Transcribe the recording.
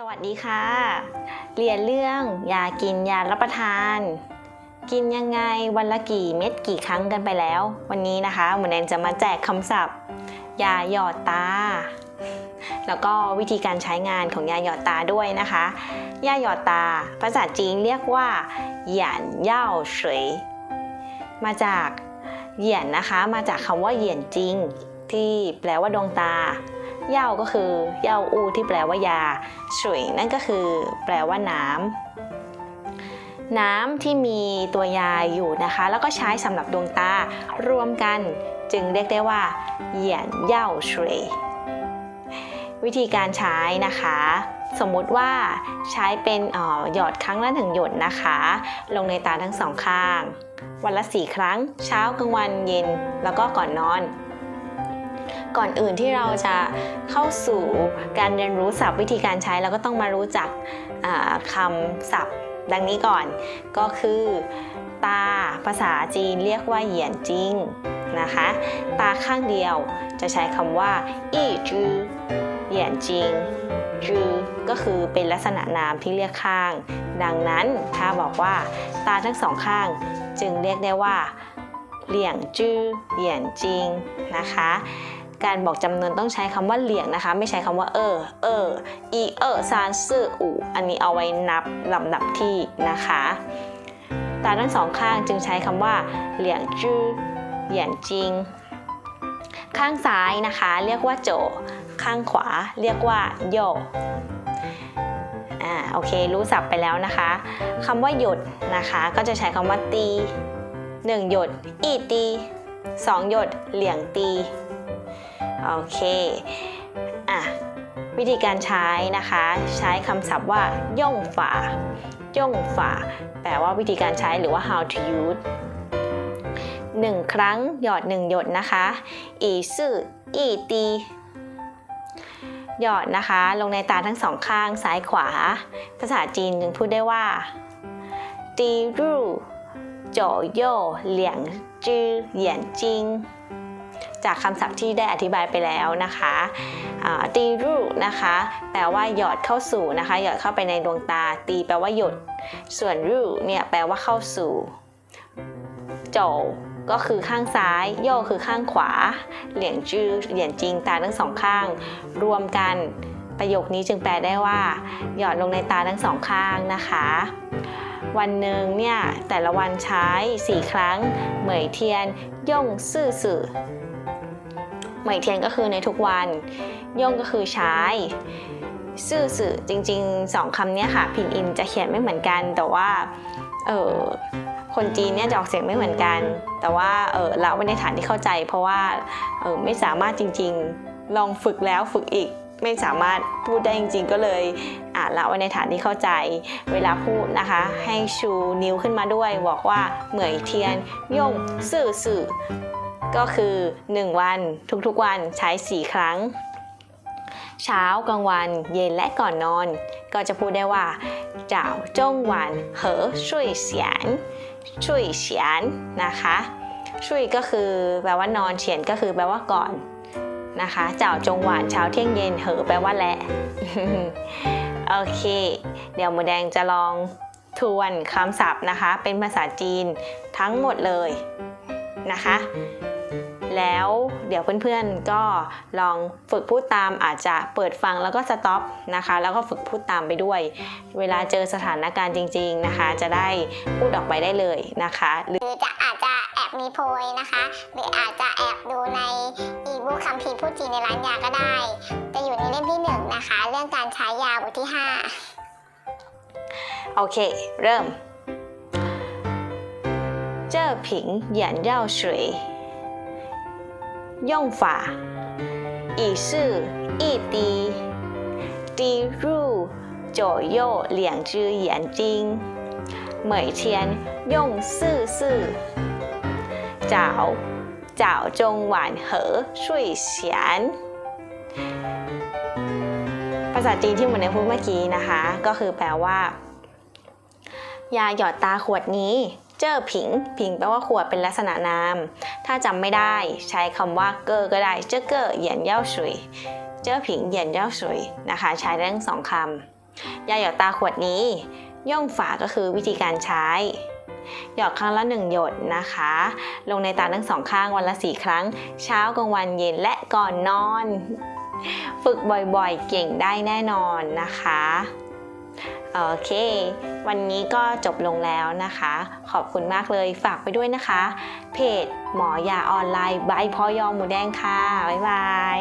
สวัสดีค่ะ เรียนเรื่องยากินยารับประทาน กินยังไงวันละกี่เม็ดกี่ครั้งกันไปแล้ว วันนี้นะคะหมอแนนจะมาแจกคำศัพท์ ยาหยอดตา แล้วก็วิธีการใช้งานของยาหยอดตาด้วยนะคะ ยาหยอดตา ภาษาจีนเรียกว่าหยานเย่าเฉยมาจากเหยียนนะคะมาจากคำว่าเหยียนจริง ที่แปลว่าดวงตา เย่าก็คือเย่าอูที่แปลว่ายาฉุยนั่นก็คือแปลว่าน้ำน้ำที่มีตัวยาอยู่นะคะ แล้วก็ใช้สำหรับดวงตารวมกันจึงเรียกได้ว่าเหยียนเย่าฉุยวิธีการใช้นะคะ สมมุติว่าใช้เป็นหยอดครั้งละหนึ่งหยดนะคะ ลงในตาทั้งสองข้าง วันละสี่ครั้ง เช้ากลางวันเย็นแล้วก็ก่อนนอน ก่อนอื่นที่เราจะเข้าสู่การเรียนรู้ศัพท์วิธีการใช้เราก็ต้องมารู้จักอ่าคำศัพท์ดังนี้ก่อน ก็คือ ตาภาษาจีนเรียกว่าเหยียนจิงนะคะ ตาข้างเดียวจะใช้คำว่าอี้จือเหยียนจิงจือก็คือเป็นลักษณะนามที่เรียกข้าง ดังนั้นถ้าบอกว่า ตาทั้งสองข้าง จึงเรียกได้ว่าเหลี่ยงจื้อเหยียนจิงนะคะ การบอกจำนวนต้องใช้คำว่าเหลี่ยงนะคะ ไม่ใช้คำว่าเออ เออ อีเออซานซื่ออูอันนี้เอาไว้นับลำดับที่นะคะ ตาทั้งสองข้างจึงใช้คำว่าเหลี่ยงจื้อเหยียนจิง ข้างซ้ายนะคะ เรียกว่าโจ ข้างขวาเรียกว่าโยอ่าโอเค รู้ศัพท์ไปแล้วนะคะคำว่าหยดนะคะ ก็จะใช้คำว่าตีหนึ่งหยด อีตีสองหยด เหลี่ยงตี โอเคอะวิธีการใช้นะคะ ใช้คำศัพท์ว่าย่งฝาย่งฝาแปลว่าวิธีการใช้หรือว่า how to use หนึ่งครั้งหยอดหนึ่งหยดนะคะอีซื่ออีตีหยอดนะคะ ลงในตาทั้งสองข้างซ้ายขวา ภาษาจีนจึงพูดได้ว่าตีรูโจโย่เหลียงจื้อเหยียนจิง จากคำศัพท์ที่ได้อธิบายไปแล้วนะคะตีรูนะคะ แปลว่าหยอดเข้าสู่นะคะ หยอดเข้าไปในดวงตา ตีแปลว่าหยด ส่วนรูเนี่ยแปลว่าเข้าสู่โจก็คือข้างซ้าย โยคือข้างขวา เหลียงจื้อเหลียนจริงตาทั้งสองข้าง รวมกันประโยคนี้จึงแปลได้ว่า หยอดลงในตาทั้งสองข้างนะคะ วันหนึ่งเนี่ยแต่ละวันใช้ 4 ครั้ง เหมยเทียน ย่งซื่อสื่อ เหมยเทียนก็คือในทุกวัน ย่งก็คือใช้ซื่อสื่อจริงๆสองคำนี้ค่ะ พินอินจะเขียนไม่เหมือนกัน แต่ว่าเออคนจีนเนี่ยจะออกเสียงไม่เหมือนกัน แต่ว่าเออเราไว้ในฐานที่เข้าใจ เพราะว่าเออไม่สามารถจริงๆ ลองฝึกแล้วฝึกอีกไม่สามารถพูดได้จริง ๆ ก็เลยอ่านละไว้ในฐานที่เข้าใจ เวลาพูดนะคะ ให้ชูนิ้วขึ้นมาด้วย บอกว่าเหมยเทียนย่งซื่อสื่อ ก็คือ 1 วันทุกๆวันใช้ 4 ครั้ง เช้ากลางวันเย็นและก่อนนอน ก็จะพูดได้ว่าเจ้าจงหวันเหอช่วยเสียนช่วยเฉียนนะคะช่วยก็คือแปลว่านอนเฉียนก็คือแปลว่าก่อนนะคะเจ้าจงหวานเช้าเที่ยงเย็นเหอแปลว่าและโอเค เดี๋ยวหมูแดงจะลองทวนคำศัพท์นะคะ เป็นภาษาจีนทั้งหมดเลยนะคะ แล้วเดี๋ยวเพื่อนๆก็ลองฝึกพูดตามอาจจะเปิดฟังแล้วก็สต็อปนะคะ แล้วก็ฝึกพูดตามไปด้วย เวลาเจอสถานการณ์จริง ๆนะคะ จะได้พูดออกไปได้เลยนะคะหรือ หรือจะอาจจะแอบมีโพยนะคะ หรืออาจจะแอบดูในอีบุ๊กคัมภีร์พูดจีนในร้านยาก็ได้ จะอยู่ในเล่มที่หนึ่งนะคะ เรื่องการใช้ยาบทที่ห้า โอเค เริ่ม这瓶眼药水 用法以是一滴滴入左右两只眼睛，每天用四次，早早中晚和睡前。ภาษาจีนที่เหมือนในพูดเมื่อกี้นะคะ ก็คือแปลว่า ยาหยอดตาขวดนี้ เจ้อผิง ผิงแปลว่าขวดเป็นลักษณะนาม ถ้าจำไม่ได้ใช้คำว่าเกอก็ได้ เจ้อเกอเหยียนเย่าสุย เจ้อผิงเหยียนเย่าสุยนะคะ ใช้ได้ทั้งสองคำยาหยอดตาขวดนี้ ย่องฝาก็คือวิธีการใช้ หยอดครั้งละหนึ่งหยดนะคะ ลงในตาทั้งสองข้างวันละสี่ครั้ง เช้ากลางวันเย็นและก่อนนอน ฝึกบ่อยๆ เก่งได้แน่นอนนะคะ โอเค วันนี้ก็จบลงแล้วนะคะ ขอบคุณมากเลยฝากไปด้วยนะคะ เพจหมอยาออนไลน์บายพอยอหมูแดงค่ะ บ๊ายบาย